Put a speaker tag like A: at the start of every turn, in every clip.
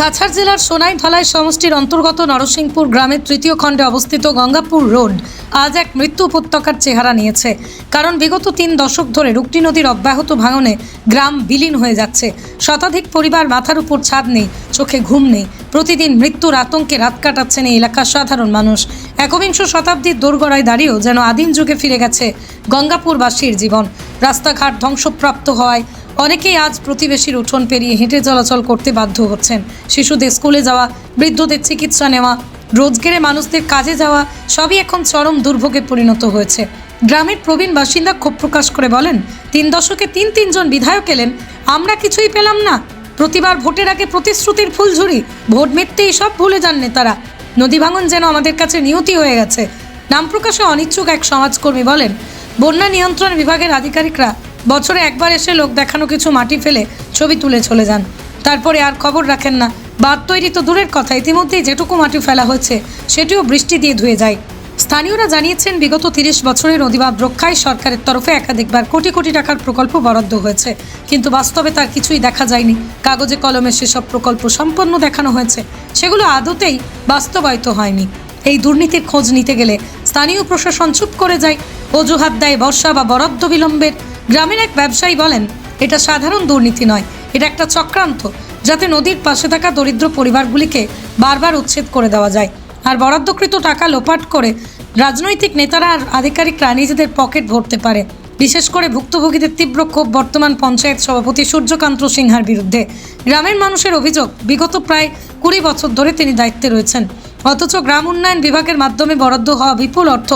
A: কাছাড় জেলার সোনাই ধলাই সমষ্টির অন্তর্গত নরসিংপুর গ্রামের তৃতীয় খণ্ডে অবস্থিত গঙ্গাপুর রোড আজ এক মৃত্যু উপত্যকার চেহারা নিয়েছে। কারণ বিগত তিন দশক ধরে রুকটি নদীর অব্যাহত ভাঙনে গ্রাম বিলীন হয়ে যাচ্ছে। শতাধিক পরিবার মাথার উপর ছাদ নেই, চোখে ঘুম নেই। প্রতিদিন মৃত্যুর আতঙ্কে রাত কাটাচ্ছেন এই এলাকার সাধারণ মানুষ। একবিংশ শতাব্দীর দোরগড়ায় দাঁড়িয়েও যেন আদিম যুগে ফিরে গেছে গঙ্গাপুরবাসীর জীবন। রাস্তাঘাট ধ্বংসপ্রাপ্ত হওয়ায় অনেকেই আজ প্রতিবেশীর উঠোন পেরিয়ে হেঁটে চলাচল করতে বাধ্য হচ্ছেন। শিশুদের স্কুলে যাওয়া, বৃদ্ধদের চিকিৎসা নেওয়া, রোজগেরে মানুষদের কাজে যাওয়া, সবই এখন চরম দুর্ভোগে পরিণত হয়েছে। গ্রামের প্রবীণ বাসিন্দা ক্ষোভ প্রকাশ করে বলেন, তিন দশকে তিন তিনজন বিধায়ক এলেন, আমরা কিছুই পেলাম না। প্রতিবার ভোটের আগে প্রতিশ্রুতির ফুলঝুরি, ভোট মিটতেই সব ভুলে যান নেতারা। নদী ভাঙন যেন আমাদের কাছে নিয়তি হয়ে গেছে। নাম প্রকাশে অনিচ্ছুক এক সমাজকর্মী বলেন, বন্যা নিয়ন্ত্রণ বিভাগের আধিকারিকরা বছরে একবার এসে লোক দেখানো কিছু মাটি ফেলে ছবি তুলে চলে যান। তারপরে আর খবর রাখেন না। বাঁধ তৈরি তো দূরের কথা, ইতিমধ্যেই যেটুকু মাটি ফেলা হয়েছে সেটিও বৃষ্টি দিয়ে ধুয়ে যায়। স্থানীয়রা জানিয়েছেন, বিগত তিরিশ বছরের নদীবাদ রক্ষায় সরকারের তরফে একাধিকবার কোটি কোটি টাকার প্রকল্প বরাদ্দ হয়েছে। কিন্তু বাস্তবে তার কিছুই দেখা যায়নি। কাগজে কলমে সেসব প্রকল্প সম্পন্ন দেখানো হয়েছে। সেগুলো আদতেই বাস্তবায়িত হয়নি। এই দুর্নীতির খোঁজ নিতে গেলে স্থানীয় প্রশাসন চুপ করে যায়, অজুহাত দেয় বর্ষা বা বরাদ্দ বিলম্বের গ্রামের এক ব্যবসায়ী বলেন, এটা সাধারণ দুর্নীতি নয়, এটা একটা চক্রান্ত যাতে নদীর পাশে থাকা দরিদ্র পরিবারগুলিকে বারবার উচ্ছেদ করে দেওয়া যায়। আর বরাদ্দকৃত টাকা লোপাট করে রাজনৈতিক নেতারা আর আধিকারিকরা নিজেদের পকেট ভরতে পারে। বিশেষ করে ভুক্তভোগীদের তীব্র ক্ষোভ বর্তমান পঞ্চায়েত সভাপতি সূর্যকান্ত সিনহার বিরুদ্ধে। গ্রামের মানুষের অভিযোগ, বিগত প্রায় কুড়ি বছর ধরে তিনি দায়িত্বে রয়েছেন। অথচ গ্রাম উন্নয়ন বিভাগের মাধ্যমে বরাদ্দ হওয়া বিপুল অর্থ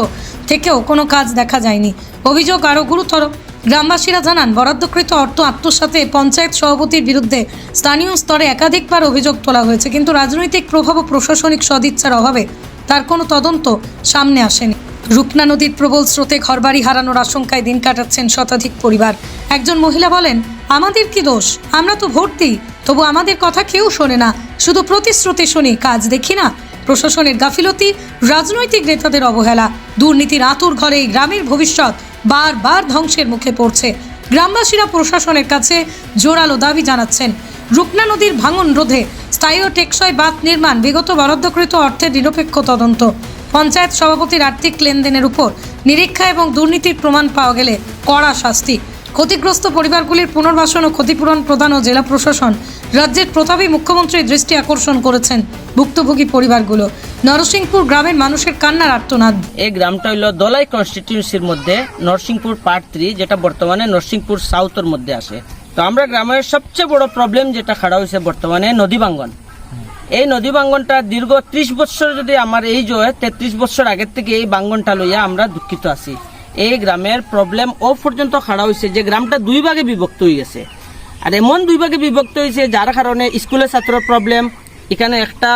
A: থেকেও কোনো কাজ দেখা যায়নি। অভিযোগ আরও গুরুতর গ্রামবাসীরা জানান, বরাদ্দকৃত অর্থ আত্মসাতে পঞ্চায়েত সভাপতির বিরুদ্ধে স্থানীয় স্তরে একাধিকবার অভিযোগ তোলা হয়েছে, কিন্তু রাজনৈতিক প্রভাব ও প্রশাসনিক সদিচ্ছার অভাবে তার কোনো তদন্ত সামনে আসেনি। রূপনা নদীর প্রবল স্রোতে ঘরবাড়ি হারানোর আশঙ্কায় দিন কাটাচ্ছেন শতাধিক পরিবার। একজন মহিলা বলেন, আমাদের কি দোষ? আমরা তো ভোট দিই তবু আমাদের কথা কেউ শোনে না। শুধু প্রতিশ্রুতি শুনি, কাজ দেখি না। প্রশাসনের গাফিলতি, রাজনৈতিক নেতাদের অবহেলা, দুর্নীতির আতুর ঘরে গ্রামের ভবিষ্যৎ বারবার ধ্বংসের মুখে পড়ছে। গ্রামবাসীরা প্রশাসনের কাছে জোরালো দাবি জানাচ্ছেন। রূপনা নদীর ভাঙন রোধে স্থায়ী ও টেকসই বাঁধ নির্মাণ বিগত বরাদ্দকৃত অর্থের নিরপেক্ষ তদন্ত। পঞ্চায়েত সভাপতির আর্থিক লেনদেনের উপর নিরীক্ষা এবং দুর্নীতির প্রমাণ পাওয়া গেলে কড়া শাস্তি। ক্ষতিগ্রস্ত পরিবারগুলির পুনর্বাসন ও ক্ষতিপূরণ প্রদান ও জেলা প্রশাসন রাজ্যের প্রতাপী মুখ্যমন্ত্রীর দৃষ্টি আকর্ষণ করেছেন ভুক্তভোগী পরিবারগুলো। নরসিংপুর গ্রামের মানুষের কান্নার আর্তনাদ।
B: এই গ্রামটা হইল দলাই কনস্টিটিউন্সির মধ্যে, নরসিংপুর পার্ট থ্রি যেটা বর্তমানে নরসিংপুর সাউথের মধ্যে আসে তো আমরা গ্রামের সবচেয়ে বড় প্রবলেম যেটা খাড়া হয়েছে বর্তমানে নদী ভাঙ্গন। এই নদী ভাঙ্গনটা দীর্ঘ ত্রিশ বছর যদি আমার এই যে তেত্রিশ বছর আগের থেকে এই ভাঙ্গনটা লইয়া আমরা দুঃখিত আছি। এই গ্রামের প্রবলেম ও পর্যন্ত খাড়া হয়েছে যে গ্রামটা দুই ভাগে বিভক্ত হয়ে গেছে। আর এমন দুই ভাগে বিভক্ত হয়েছে যার কারণে স্কুলের ছাত্রের প্রবলেম এখানে একটা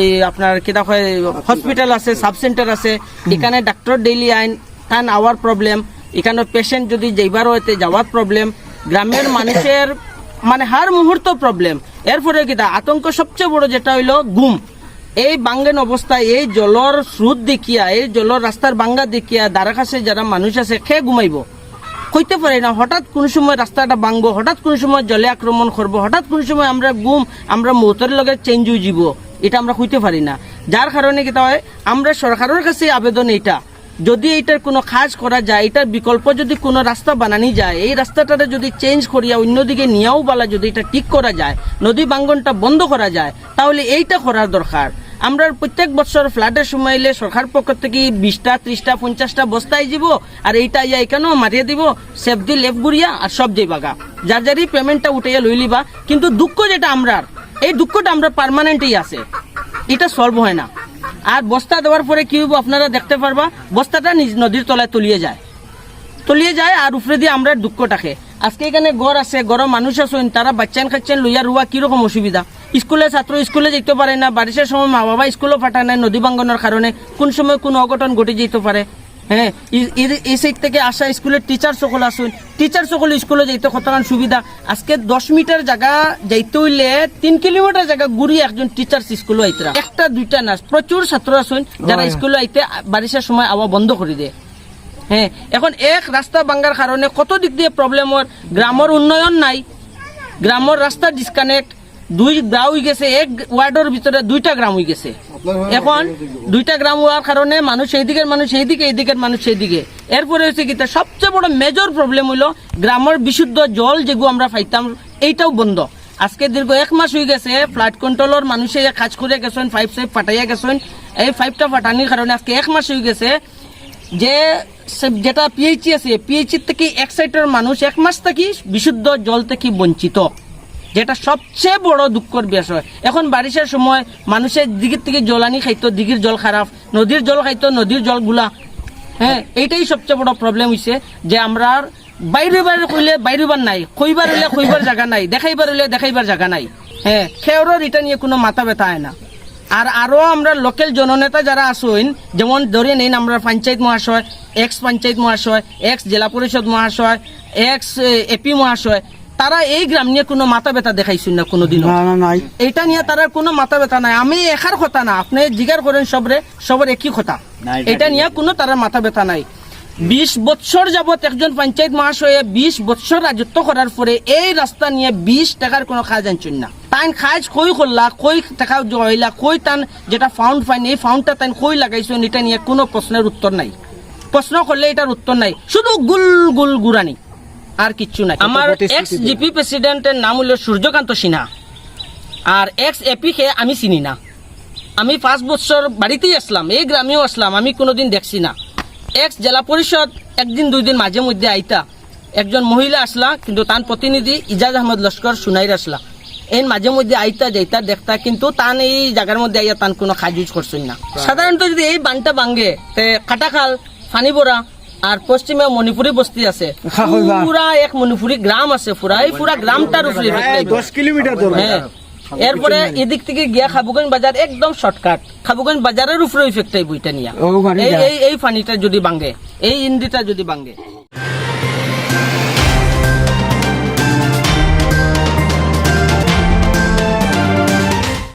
B: এই আপনার কিতা হয় হসপিটাল আছে সাব সেন্টার আছে এখানে ডাক্তার ডেইলি আইন টান আওয়ার প্রবলেম এখানে পেশেন্ট যদি যাইবার হইতে যাওয়ার প্রবলেম গ্রামের মানুষের মানে হার মুহূর্ত প্রবলেম এরপরে কিতা আতঙ্ক সবচেয়ে বড় যেটা হইল গুম। এই বাঙ্গেন অবস্থায় এই জলর স্রোত দেখিয়া এই জলর রাস্তার বাঙ্গা দেখিয়া দ্বারা কাছে যারা মানুষ আছে খেয়ে ঘুমাইব? কইতে পারি না। হঠাৎ কোন সময় রাস্তাটা ভাঙবো হঠাৎ কোন সময় জলে আক্রমণ করব, হঠাৎ কোন সময় আমরা গুম, আমরা মৌতের লগে চেঞ্জ হয়ে যাব, এটা আমরা কইতে পারি না। যার কারণে কিতা হয়, আমরা সরকারের কাছে আবেদন এইটা। যদি এইটার কোনো কাজ করা যায় এটার বিকল্প যদি কোনো রাস্তা বানানি যায়, এই রাস্তাটাতে যদি চেঞ্জ করিয়া অন্যদিকে নিয়েও বলা যদি এটা ঠিক করা যায়, নদী বাঙ্গনটা বন্ধ করা যায়, তাহলে এইটা করার দরকার। আমরা প্রত্যেক বছর ফ্লাডের সময় এলে সরকার পক্ষ থেকে বিশটা, ত্রিশটা, পঞ্চাশটা বস্তায় যাব আর এইটা ইয়া এখানেও মারিয়ে দিব, সেফ দি লেফ গুড়িয়া আর সব যে বাগা। যার যারই পেমেন্টটা উঠাইয়া লই লিবা কিন্তু দুঃখ যেটা আমরার, এই দুঃখটা আমরা পার্মানেন্টই আছে। এটা সলভ হয় না। আর বস্তা দেওয়ার পরে কি হইব আপনারা দেখতে পারবা, বস্তাটা নিজ নদীর তলায় তলিয়ে যায়। তলিয়ে যায় আর উপরে দিয়ে আমরা দুঃখটাকে। আজকে এখানে গড় আছে ঘর মানুষ আছেন, তারা বাচ্চান খাচ্ছেন লইয়া রুয়া, কীরকম অসুবিধা? স্কুলে ছাত্র স্কুলে যেতে পারে না বারিশের সময় মা বাবা স্কুলও পাঠায় না নদী ভাঙ্গনের কারণে কোন সময় কোন অঘটন ঘটে যেতে পারে হ্যাঁ এই সাইড থেকে আসা স্কুলের টিচার সকল আসুন টিচার সকল স্কুলে যাইতে কতক্ষণ সুবিধা আজকে দশ মিটার জায়গা যাইতে হইলে তিন কিলোমিটার জায়গা ঘুরি একজন টিচার স্কুলে আইতরা একটা দুইটা না প্রচুর ছাত্র আসুন যারা স্কুলে আইতে বারিশের সময় আওয়া বন্ধ করে দেয় হ্যাঁ এখন এক রাস্তা ভাঙ্গার কারণে কত দিক দিয়ে প্রবলেম গ্রামের উন্নয়ন নাই গ্রামের রাস্তা ডিসকানেক্ট দুই গ্রাম হয়ে গেছে এক ওয়ার্ডের ভিতরে দুইটা গ্রাম হয়ে গেছে। এখন দুইটা গ্রাম হওয়ার কারণে মানুষ এই দিকের মানুষ এই দিকে এই দিকের মানুষ এই দিকে এরপরে হচ্ছে কি সবচেয়ে বড় মেজর প্রবলেম হইল গ্রামের বিশুদ্ধ জল যেগুলো আমরা পাইতাম এইটাও বন্ধ। আজকে দীর্ঘ এক মাস হয়ে গেছে ফ্লাড কন্ট্রোলের মানুষে কাজ করে গেছেন ফাইভ সাইভ ফাটাইয়া গেছেন। এই ফাইভটা ফাটানির কারণে আজকে এক মাস হয়ে গেছে যে যেটা পিএইচি আছে পিএইচি থেকে এক সাইডের মানুষ এক মাস থেকে বিশুদ্ধ জল থেকে বঞ্চিত। যেটা সবচেয়ে বড় দুঃখের বিষয়। এখন বারিশের সময় মানুষের দিকের থেকে জলানি খাইতো দিঘির জল খারাপ নদীর জল খাইতো নদীর জলগুলা হ্যাঁ এইটাই সবচেয়ে বড় প্রবলেম হইছে যে আমরা বাইরে বাইরে কইলে বাইরেবার নাই কইবার হইলে কইবার জায়গা নাই, দেখাইবার হইলে দেখাইবার জায়গা নাই। হ্যাঁ খেয়রর এটা নিয়ে কোনো মাথা ব্যথা হয় না। আর আরও আমরা লোকাল জননেতা যারা আসুন যেমন ধরে নিন আমরা পঞ্চায়েত মহাশয় এক্স পঞ্চায়েত মহাশয় এক্স জেলা পরিষদ মহাশয় এক্স এপি মহাশয় তারা এই গ্রাম নিয়ে কোনো মাথা ব্যথা দেখাইছেন না কোনোদিনও?
C: না না নাই।
B: এটা নিয়ে তারা কোনো মাথা ব্যথা নাই। আমি একার কথা না আপনি জিজ্ঞার করেন সবরে সবার একই কথা। এটা নিয়ে কোনো তারা মাথা ব্যথা নাই। বিশ বছর যাবত একজন পঞ্চায়েত মহাশয়ে বিশ বছর রাজত্ব করার পরে এই রাস্তা নিয়ে বিশ টাকার কোনো কাজ আনছেন না। তাই কাজ কই করলা কই টাকা জয়লা কই তান যেটা ফাউন্ড ফাইন এই ফাউন্ডটা তাই কই লাগাইছেন এটা নিয়ে কোনো প্রশ্নের উত্তর নাই। প্রশ্ন করলে এটার উত্তর নাই। শুধু গুল গুল গুরানি আর কিচ্ছু নাই। আমার এক্স জিপি প্রেসিডেন্টের নাম হলো সূর্যকান্ত সিনহা। আর এক্স এপিকে আমি চিনি না। আমি পাঁচ বছর বাড়িতেই আসলাম এই গ্রামেও আসলাম আমি কোনোদিন দেখছি না। এক্স জেলা পরিষদ একদিন দুই দিন মাঝে মধ্যে আইতা। একজন মহিলা আসলা কিন্তু তার প্রতিনিধি ইজাজ আহমদ লস্কর সুনাইর আসলা। এই মাঝে মধ্যে আইতা যাইতা দেখতা কিন্তু তান এই জায়গার মধ্যে আইয়া তান কোনো কাজ ইউজ করছেন না। সাধারণত যদি এই বানটা ভাঙ্গে তে কাটাখাল ফানিবরা আর পশ্চিমে মণিপুরি বস্তি আছে। পুরা এক মণিপুরি গ্রাম আছে পুরা এই পুরা গ্রামটার উপরে আইবে।
C: দশ কিলোমিটার দূর
B: হ্যাঁ এরপরে এদিক থেকে গিয়া খাবুগঞ্জ বাজার একদম শর্টকাট খাবুগঞ্জ বাজারের উপরে ইফেক্ট এই বইটা নিয়ে এই। এই এই পানিটা যদি ভাঙে এই ইন্দিটা যদি ভাঙে